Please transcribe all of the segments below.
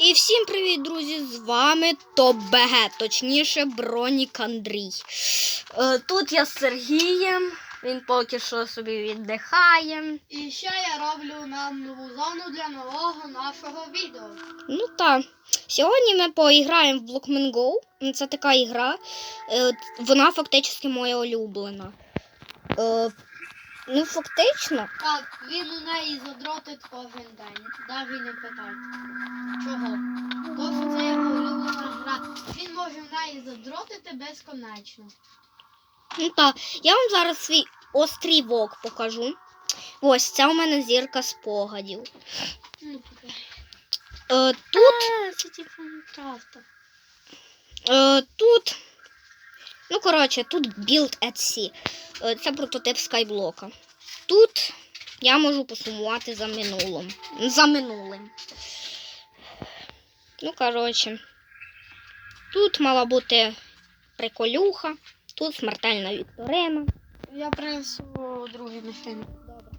І всім привіт, друзі! З вами ТОБГ, точніше Бронік Андрій. Е, тут я з Сергієм, він поки що собі віддихає. І ще я роблю нам нову зону для нового нашого відео. Ну так. Сьогодні ми поіграємо в Blockman Go. Це така ігра. Е, вона фактично моя улюблена. Ну, фактично. Так, він у неї задротить кожен день. Навіть не питай. Чого? Тому що це його улюблена гра. Він може в неї задротити безконечно. Ну так, я вам зараз свій острівок покажу. Ось це у мене зірка спогадів. Ну. Е, тут, А, це типу Майнкрафта. е, тут, ну коротше, тут Build at Sea. Е, це прототип скайблока. Тут я можу посумувати за минулим. За минулим. Ну, коротше, тут мала бути приколюха, тут смертельна вікторина. Я принесу другий машину. Добре.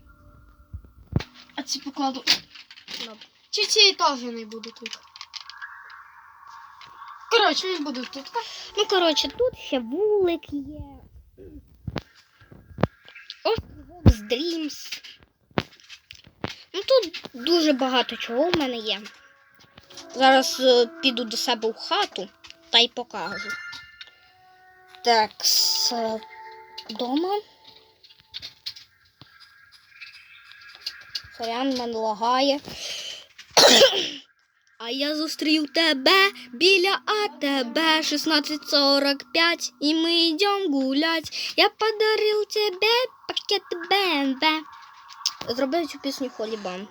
А ці покладу. Добре. Чи ці теж не буде тут? Коротше, не буду тут. Ну, коротше, тут ще вулик є. Острівок з Dreams. Ну, тут дуже багато чого в мене є. Зараз е, піду до себе в хату та й покажу. Так, з е, дома. Сорян мене лагає. А я зустрів тебе біля АТБ 1645, і ми йдем гулять. Я подарив тебе пакет БМВ. Зробив цю пісню Холібан.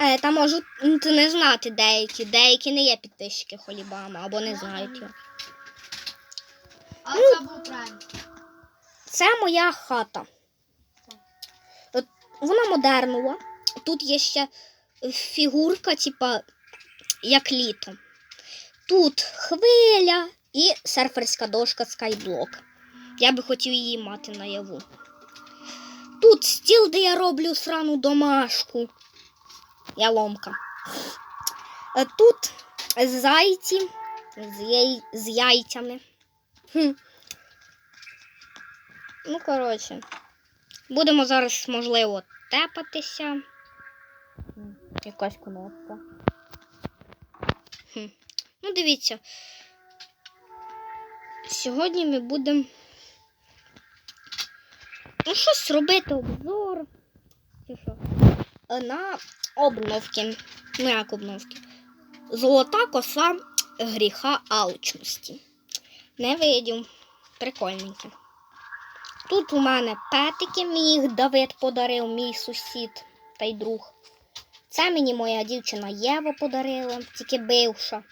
Е, та можуть не знати деякі. Деякі не є підписчики Холібама або не знають його. Але це був тренд. Це моя хата. Вона модернова. Тут є ще фігурка, типа, як літо. Тут хвиля і серферська дошка Skyblock. Я би хотів її мати наяву. Тут стіл, де я роблю срану домашку. Я ломка. Е, Тут зайці з, яй... з яйцями. Хм. Ну, коротше, будемо зараз, можливо, тепатися. Якась кнопка. Хм. Ну, дивіться. Сьогодні ми будемо. Ну, щось робити, обзор. Чи що? Е, На обновки. Ну, як обновки. Золота коса гріха алчності. Не видів. Прикольненьке. Тут у мене петики, мені їх Давид подарив, мій сусід та й друг. Це мені моя дівчина Єва подарила, тільки бивша.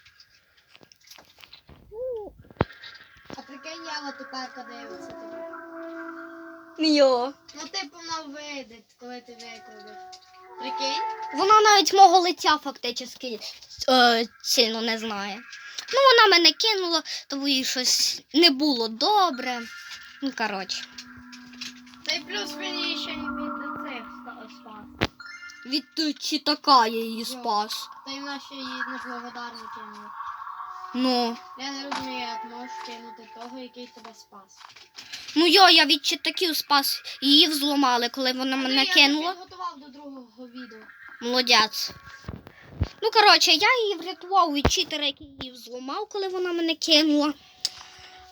Ну, А прикинь, Ява тепер дивиться тебе. Йо. Ну типу вона вийде, коли ти викладеш. Прикинь? Вона навіть мого лиця фактично е, сильно не знає. Ну, вона мене кинула, тому їй щось не було добре. Ну, коротше, Та й плюс мені ще від цих спас. від читака я її спас. Та й вона ще її неблагодарно кинула. Ну. Я не розумію, як можеш кинути того, який тебе спас. Ну йо, я від читаків спас. Її взломали, коли вона мене Андрій, кинула. Я підготував до другого відео. Молодець. Ну, коротше, я її врятував від читера, який її взломав, коли вона мене кинула.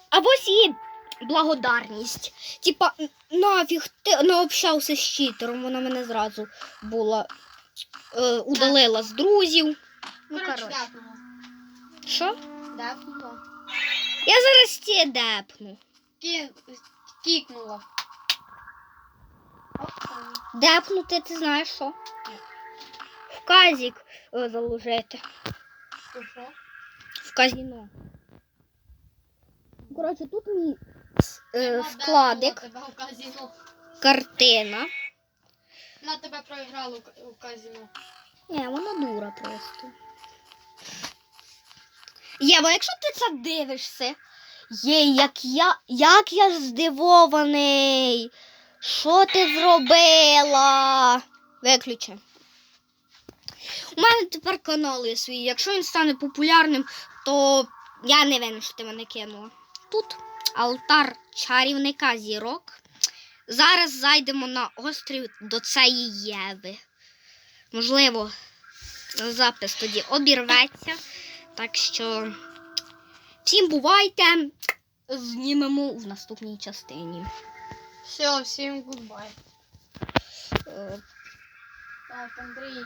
А ось її благодарність. Типа, нафіг ти не общався з читером, вона мене зразу була е, удалила з друзів. Ну, Коротше. Що? Дефнула. Я зараз ті депну. Кі... Кікнула. Депнути, ти знаєш що? В казік е, заложити. Що? В казіно. Коротше, тут мій вкладик, у казіно. картина. На тебе проіграла у ка- казіно. Ні, вона дура просто. Єва, якщо ти це дивишся, є, як я, як я здивований. Що ти зробила? Виключи. У мене тепер канал є свій. Якщо він стане популярним, то я не винна, що ти мене кинула. Тут алтар чарівника зірок. Зараз зайдемо на острів до цієї Єви. Можливо, запис тоді обірветься. Так що всім бувайте. Знімемо в наступній частині. Все, всім гудбай. Е, Так, Андрій.